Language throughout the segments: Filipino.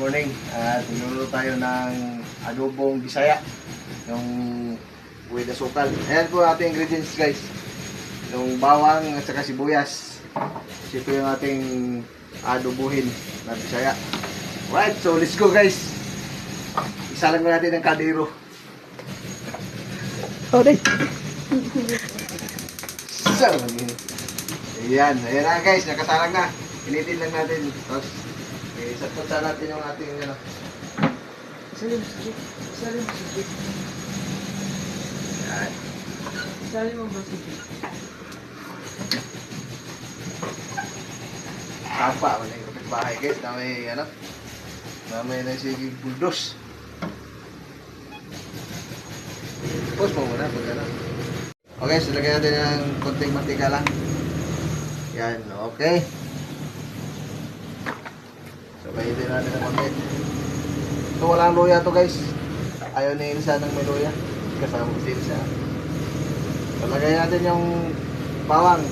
morning. At uh, tayo ng adobong bisaya. Yung with the sukal. Ayan po ating ingredients guys. Yung bawang at saka sibuyas. Ito yung ating adobuhin na bisaya. Right, so let's go guys. Isa lang natin ng kadiro. Oh, day. So, ayan, ayan na guys, nakasalang na. Initin lang natin. Tapos, sapot natin yung ating ano. Salim, sige. Salim, sige. Ayan. Salim mo ba sige? Tapa, wala yung kapitbahay guys. Na may ano. Na may nasigig buldos. Pause mo muna pag ano. Okay, so lagyan natin ng konting mantika lang. Yan, okay. So, pahitin natin ng konti. So, walang luya to guys. Ayaw ni Ilsa ng may luya. Kasama si Ilsa. So, lagyan natin yung bawang.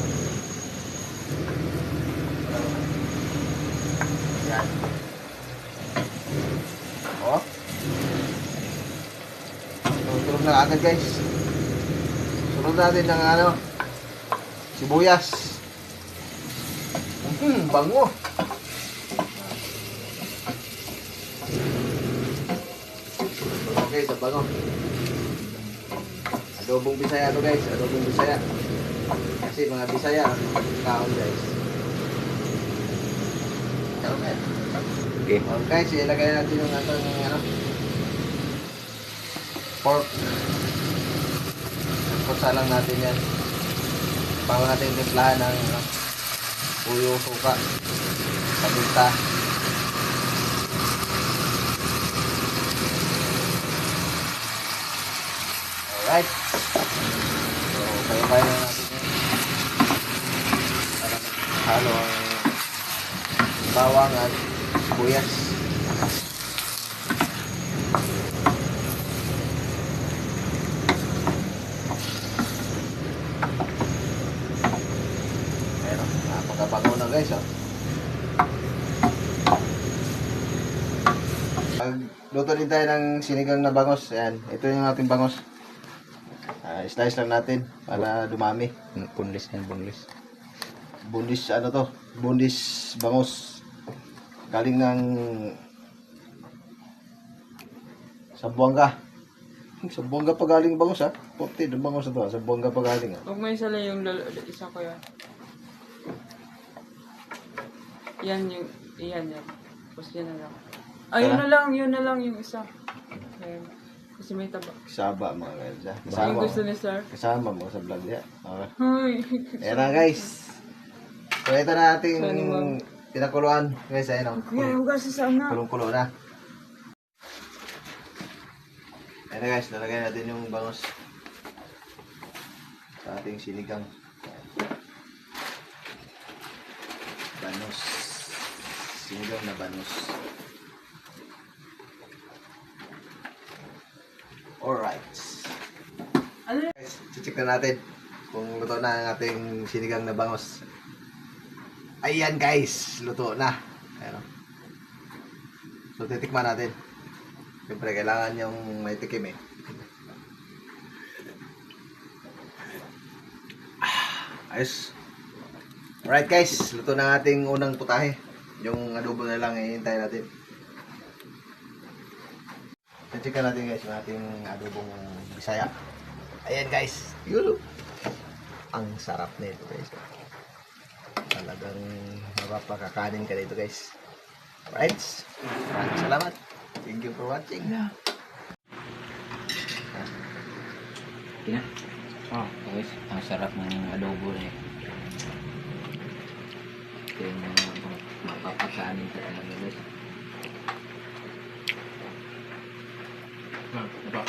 Yan. Oh. So, tulog na agad guys. Sunod natin ng ano, sibuyas. Hmm, bango. Okay, sa bango. Adobong Bisaya to guys, adobong Bisaya. Kasi mga Bisaya, kaon guys. Kaon guys. Okay. Okay, so ilagay natin yung ating ano, pork. Pagkusa lang natin yan. Bago natin timplahan ng ano, puyo, suka, paminta. Alright. So, kaya-kaya na natin yan. Para halo ang bawang at sibuyas. Pero, napakabango na guys, oh. Luto din tayo ng sinigang na bangos. Ayan, ito yung ating bangos. Ah, slice lang natin para dumami. Punlis yan, punlis. Bundis, ano to? Bundis bangos. Galing ng Sambuanga. Sambuanga pa galing bangos ha. Puti, ng bangos na to. Sambuanga pa galing ha. Huwag mo isa lang yung lalo, isa ko yan. Yan yung, yan yan. Tapos yan na lang. Ay, yun na lang, yun na lang yung isa. Ayan. Kasi may taba. Kasaba mga guys ha. Yung Kasama, gusto ni sir. kasama mo sa vlog niya. Okay. Hoy. Ayan na guys. So ito na ating pinakuluan. Guys, ayun o. Kuya, yung gasa sana. Kulong-kulo na. Ayan na guys, lalagay natin yung bangos sa ating sinigang. Banos. Sinigang na banos. Alright. Ano? Guys, check na natin kung luto na ang ating sinigang na bangos. Ayan guys, luto na. Ayan. So titikman natin. Siyempre kailangan yung may tikim eh. Ah, Ayos. Alright guys, luto na ating unang putahe. Yung adobo na lang ihintay natin. Check natin guys yung ating adobong bisaya. Ayan guys. Yulo. Ang sarap nito guys. Talagang mapapakakanin ka dito guys. Right? Maraming salamat. Thank you for watching. Okay na? Oh, guys. Ang sarap ng adobo na yun. Ito yung mga mapapakanin ka talaga guys. Okay na.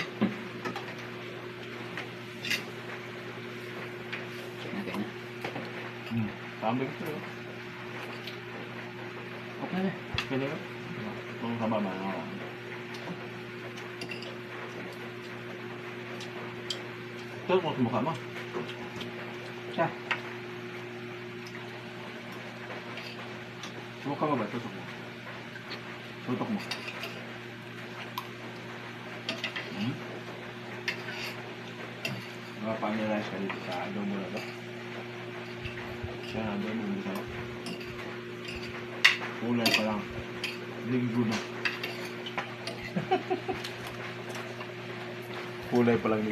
Sabi ko sa'yo. Okay na. Okay na yun. Kung sama ba ako. Ito mo sa mukha mo. Siya. Sa mukha mo ba? Ito sa mukha. Tutok mo. Hmm? Makapamilize ka dito sa adobo na to. Siya na adobo dito sa'yo. Kulay pa lang. Linggo na. Kulay pa lang